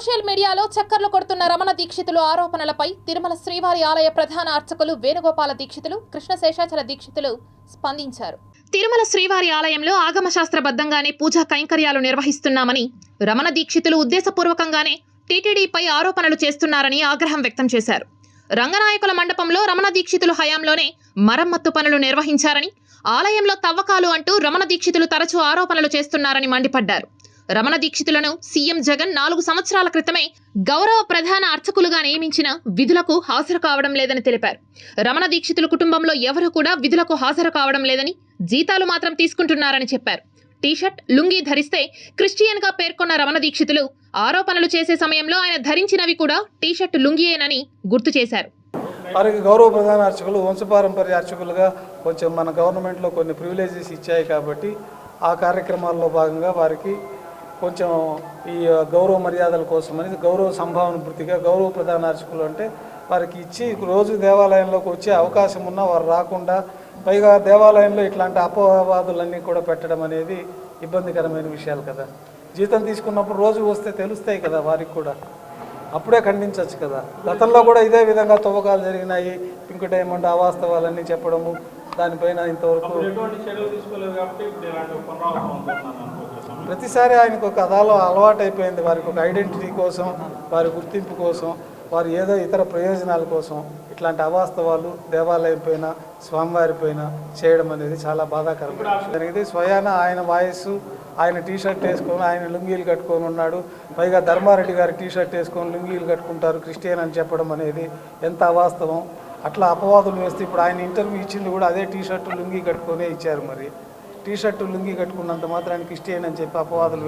Social మీడియాలో చక్కర్లు కొడుతున్న రమణ దీక్షితులు ఆరోపణలపై తిరుమల శ్రీవారి ఆలయ ప్రధాన అర్చకులు వేణుగోపాల దీక్షితులు కృష్ణ శేషాచల దీక్షితులు స్పందించారు. తిరుమల శ్రీవారి ఆలయంలో ఆగమ శాస్త్రబద్ధంగానే పూజా కైంకర్యాలు నిర్వహిస్తున్నామని రమణ దీక్షితులు ఉద్దేశపూర్వకంగానే టీటీడీపై ఆరోపణలు చేస్తున్నారని ఆగ్రహం వ్యక్తం చేశారు. రంగనాయకుల మండపంలో రమణ దీక్షితులు హయాంలోనే మరమ్మత్తు పనులు నిర్వహించారని ఆలయంలో తవ్వకాలు అంటూ రమణ దీక్షితులు తరచూ ఆరోపణలు చేస్తున్నారని మండిపడ్డారు. రమణ దీక్షితులను సీఎం జగన్ నాలుగు సంవత్సరాల క్రితమే గౌరవ ప్రధాన అర్చకులుగా నియమించిన విధులకు హాజరు కావడం లేదని తెలిపారు. రమణ దీక్షితుల కుటుంబంలో ఎవరు కూడా విధులకు హాజరు కావడం లేదని జీతాలు మాత్రం తీసుకుంటున్నారని చెప్పారు. టీషర్ట్ లుంగీ ధరిస్తే క్రిస్టియన్గా పేర్కొన్న రమణ దీక్షితులు ఆరోపణలు చేసే సమయంలో ఆయన ధరించినవి కూడా టీషర్ట్ లుంగియేనని గుర్తు చేశారు. వారికి గౌరవ ప్రధాన అర్చకులు వంశపారంపర్య అర్చకులుగా కొంచెం మన గవర్నమెంట్లో కొన్ని ప్రివిలేజెస్ ఇచ్చాయి కాబట్టి ఆ కార్యక్రమాల్లో భాగంగా వారికి కొంచెం ఈ గౌరవ మర్యాదల కోసం అనేది గౌరవ సంభావన వృత్తిగా గౌరవ ప్రధాన అర్చకులు అంటే వారికి ఇచ్చి రోజు దేవాలయంలోకి వచ్చే అవకాశం ఉన్నా వారు రాకుండా పైగా దేవాలయంలో ఇట్లాంటి అపవాదులన్నీ కూడా పెట్టడం అనేది ఇబ్బందికరమైన విషయాలు కదా. జీతం తీసుకున్నప్పుడు రోజు వస్తే తెలుస్తాయి కదా వారికి కూడా. అప్పుడే ఖండించవచ్చు కదా. గతంలో కూడా ఇదే విధంగా తవ్వకాలు జరిగినాయి. పింక్ డైమండ్ అవాస్తవాలన్నీ చెప్పడము దానిపైన ఇంతవరకు ప్రతిసారి ఆయనకు ఒక అదాలో అలవాటు అయిపోయింది. వారికి ఒక ఐడెంటిటీ కోసం వారి గుర్తింపు కోసం వారు ఏదో ఇతర ప్రయోజనాల కోసం ఇట్లాంటి అవాస్తవాలు దేవాలయం పైన స్వామివారి పైన చేయడం అనేది చాలా బాధాకరం జరిగింది స్వయాన ఆయన వాయస్సు ఆయన టీ షర్ట్ వేసుకొని ఆయన లుంగీలు కట్టుకొని ఉన్నాడు. పైగా ధర్మారెడ్డి గారు టీ షర్ట్ వేసుకొని లుంగీలు కట్టుకుంటారు. క్రిస్టియన్ అని చెప్పడం అనేది ఎంత అవాస్తవం. అట్లా అపవాదులు వేస్తే ఇప్పుడు ఆయన ఇంటర్వ్యూ ఇచ్చింది కూడా అదే టీ షర్టు లుంగీ కట్టుకొనే ఇచ్చారు మరి. టీ షర్టు లుంగీ కట్టుకున్నంత మాత్రానికి ఇష్టం అని చెప్పి అపవాదులు